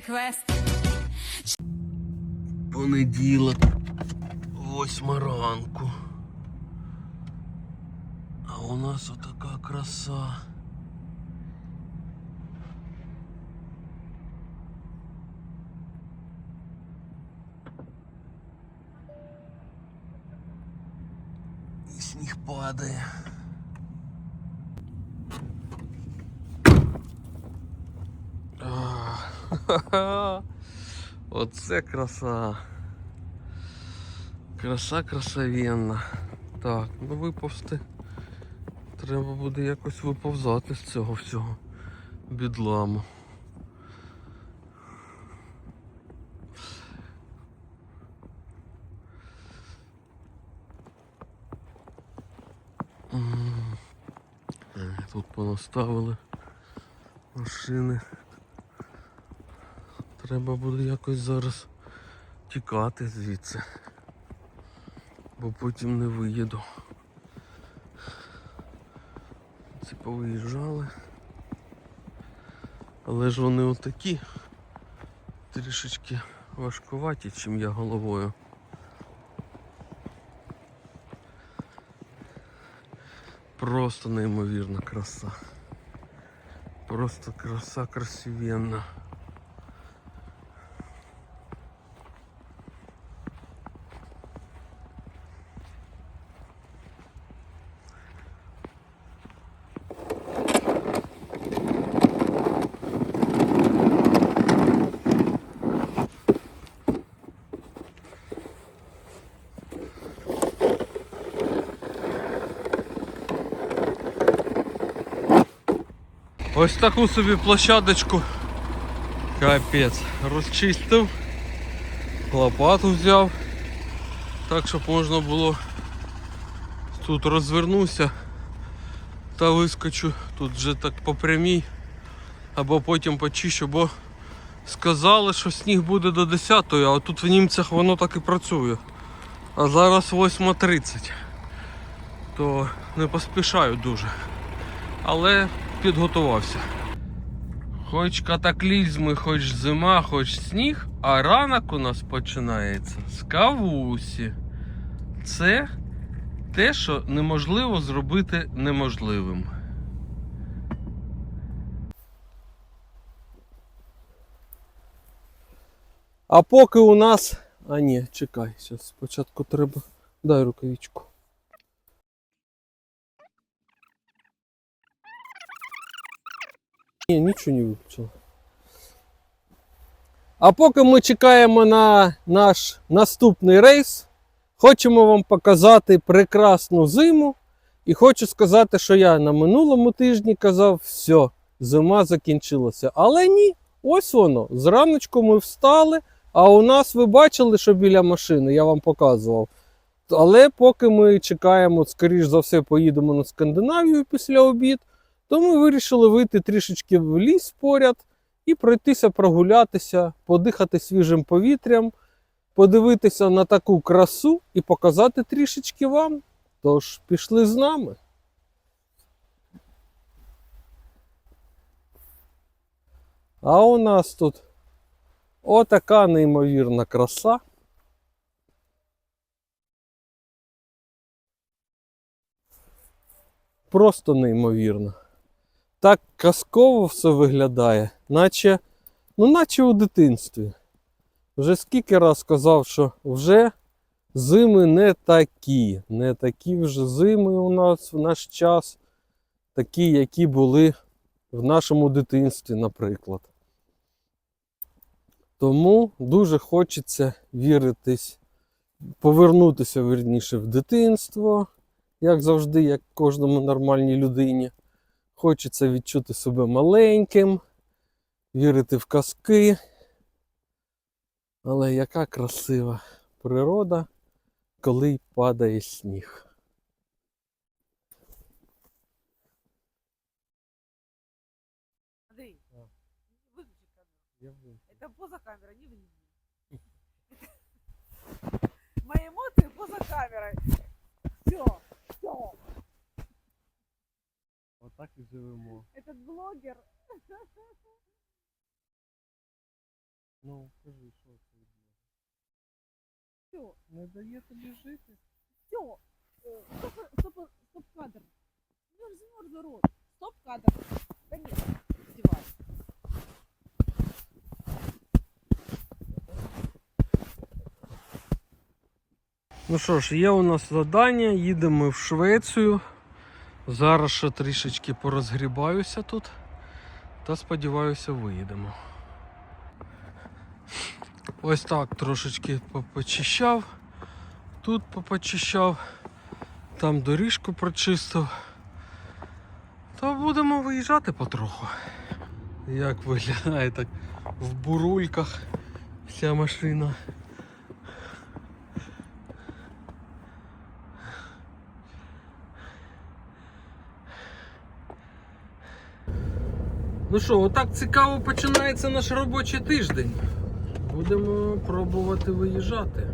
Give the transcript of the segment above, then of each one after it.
квест. Понеділок, восьма ранку. А у нас отака краса. І сніг падає. А, Оце краса. Краса красавенна. Так, ну виповзти. Треба буде якось виповзати з цього всього бідламу. Е, Тут понаставили машини. Треба буде якось зараз тікати звідси, бо потім не виїду. Ці повиїжджали. Але ж вони отакі трішечки важкуваті, чим я головою. Просто неймовірна краса. Просто краса красивенна. Ось таку собі площадочку. Капець. Розчистив. Лопату взяв. Так, щоб можна було тут розвернуся та вискочу. Тут вже так по прямій. Або потім почищу, бо сказали, що сніг буде до 10 а тут в німцях воно так і працює. А зараз 8.30. То не поспішаю дуже. Але підготувався. Хоч катаклізми, хоч зима, хоч сніг, а ранок у нас починається з кавусі. Це те, що неможливо зробити неможливим. А поки у нас. А ні, чекай, зараз спочатку треба. Дай рукавичку. Ні, нічого не виключило. А поки ми чекаємо на наш наступний рейс, хочемо вам показати прекрасну зиму. І хочу сказати, що я на минулому тижні казав, все, зима закінчилася. Але ні, ось воно. Зраночку ми встали, а у нас ви бачили, що біля машини, я вам показував. Але поки ми чекаємо, скоріш за все, поїдемо на Скандинавію після обід, то ми вирішили вийти трішечки в ліс поряд і пройтися, прогулятися, подихати свіжим повітрям, подивитися на таку красу і показати трішечки вам. Тож пішли з нами. А у нас тут отака неймовірна краса. Просто неймовірно. Так казково все виглядає, наче, ну, наче у дитинстві. Вже скільки раз сказав, що вже зими не такі. Не такі вже зими у нас в наш час, такі, які були в нашому дитинстві, наприклад. Тому дуже хочеться віритись, повернутися вірніше в дитинство, як завжди, як кожному нормальній людині. Хочеться відчути себе маленьким, вірити в казки. Але яка красива природа, коли й падає сніг. Андрей, выключи камеру. Это поза камера, не вниз. Мои эмоции поза камера. камерой. Все, все. Отак і живемо. Этот блогер. Ну, кажи, що це відбувається. Все, Не дає тобі жити. все. Стоп, стоп, стоп кадр. Замерз, замерз рот. Стоп кадр. Да нет, издеваюсь. Ну що ж, є у нас завдання, їдемо в Швецію. Зараз ще трішечки порозгрібаюся тут. Та сподіваюся, виїдемо. Ось так трошечки попочищав. Тут попочищав, там доріжку прочистив. Та будемо виїжджати потроху. Як виглядає так в бурульках вся машина. Ну що, отак цікаво починається наш робочий тиждень. Будемо пробувати виїжджати.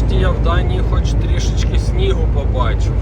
Нарешті я в Данії хоч трішечки снігу побачив.